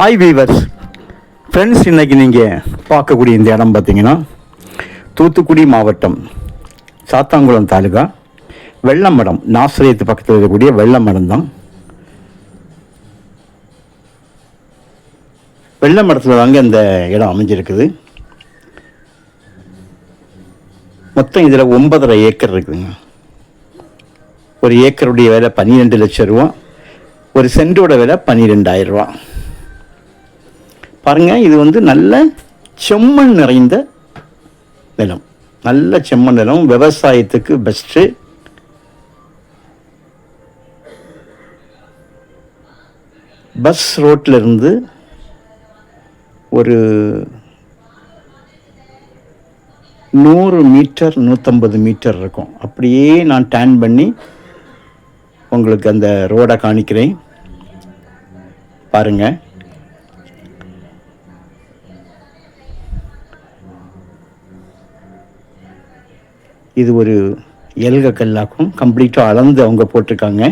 Hi viewers friends இன்னைக்கு நீங்கள் பார்க்கக்கூடிய இந்த இடம் பார்த்தீங்கன்னா தூத்துக்குடி மாவட்டம் சாத்தாங்குளம் தாலுகா வெள்ளமடம் நாசிரியத்து பக்கத்தில் இருக்கக்கூடிய வெள்ளமடம் தான். வெள்ளமடத்தில் தாங்க இந்த இடம் அமைஞ்சிருக்குது. மொத்தம் இதில் ஒன்பதரை ஏக்கர் இருக்குதுங்க. ஒரு ஏக்கருடைய விலை பன்னிரெண்டு லட்சம் ரூபா ஒரு சென்டோட விலை பன்னிரெண்டாயிரம் ரூபா. பாருங்க இது வந்து நல்ல செம்மண் நிறைந்த நிலம். நல்ல செம்மண் நிலம் விவசாயத்துக்கு பெஸ்ட்டு பஸ் ரோட்டில் இருந்து ஒரு நூறு மீட்டர் நூற்றம்பது மீட்டர் இருக்கும். அப்படியே நான் டேன் பண்ணி உங்களுக்கு அந்த ரோடை காணிக்கிறேன். பாருங்கள் இது ஒரு எல்க கல்லாக்கும் கம்ப்ளீட்டாக அளந்து அவங்க போட்டிருக்காங்க.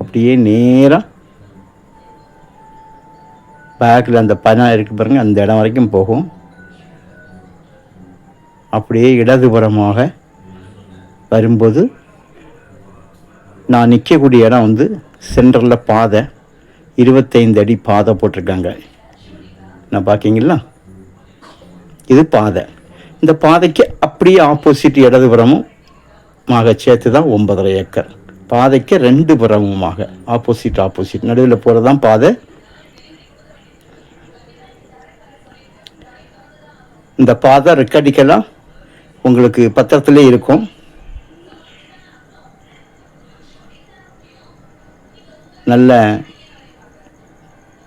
அப்படியே நேராக பேக்கில் அந்த பணம் இருக்கு பாருங்க அந்த இடம் வரைக்கும் போகும். அப்படியே இடதுபுறமாக வரும்போது நான் நிற்கக்கூடிய இடம் வந்து சென்டரில் பாதை இருபத்தைந்து அடி பாதை போட்டிருக்காங்க. நான் பார்க்கிங்களா இது பாதை. இந்த பாதைக்கு அப்படியே ஆப்போசிட் இடதுபுறமும் மாக சேர்த்து தான் ஒன்பதரை ஏக்கர். பாதைக்கு ரெண்டு புறமுமாக ஆப்போசிட் ஆப்போசிட் நடுவில் போகிறது தான் பாதை. இந்த பாதை ரெக்கார்டிக்கெல்லாம் உங்களுக்கு பத்திரத்திலே இருக்கும். நல்ல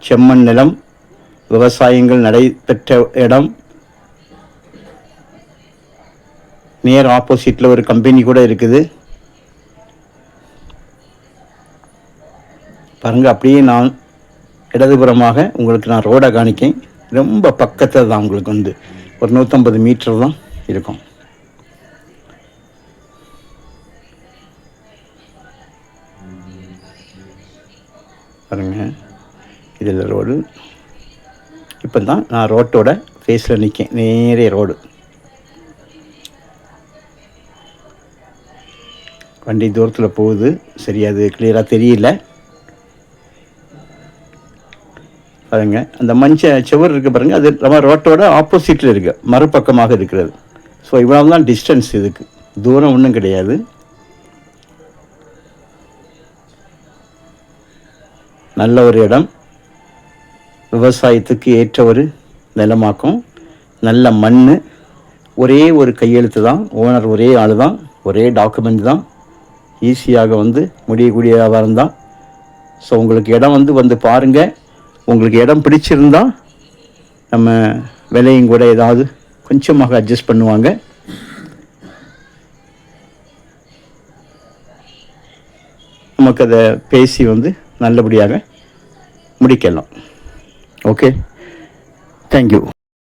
செம்மண் நிலம் விவசாயங்கள் நடைபெற்ற இடம். நேர் ஆப்போசிட்டில் ஒரு கம்பெனி கூட இருக்குது. பாருங்க அப்படியே நான் இடதுபுறமாக உங்களுக்கு நான் ரோடை காணிக்கேன். ரொம்ப பக்கத்தில் தான் உங்களுக்கு வந்து. ஒரு நூற்றம்பது மீட்டர் தான் இருக்கும். பாருங்க இதில் ரோடு இப்போ தான் நான் ரோட்டோட ஃபேஸில் நிற்கேன் நேரே ரோடு வண்டி தூரத்தில் போகுது. சரி அது கிளியராக தெரியல. பாருங்க அந்த மஞ்ச சுவர் இருக்குது பாருங்க அது நம்ம ரோட்டோட ஆப்போசிட்டில் இருக்கு. மறுபக்கமாக இருக்கிறது. ஸோ இவ்வளவு தான் டிஸ்டன்ஸ் இதுக்கு. தூரம் ஒன்றும் கிடையாது. நல்ல ஒரு இடம். விவசாயத்துக்கு ஏற்ற ஒரு நிலமாக்கும். நல்ல மண் ஒரே ஒரு கையெழுத்து தான். ஓனர் ஒரே ஆள் தான் ஒரே டாக்குமெண்ட் தான். ஈஸியாக வந்து முடியக்கூடிய வியாபாரம் தான். ஸோ உங்களுக்கு இடம் வந்து வந்து பாருங்கள் உங்களுக்கு இடம் பிடிச்சிருந்தால் நம்ம விலையும் கூட ஏதாவது கொஞ்சமாக அட்ஜஸ்ட் பண்ணுவாங்க. நமக்கு அதை பேசி வந்து நல்லபடியாக முடிக்கலாம். Okay thank you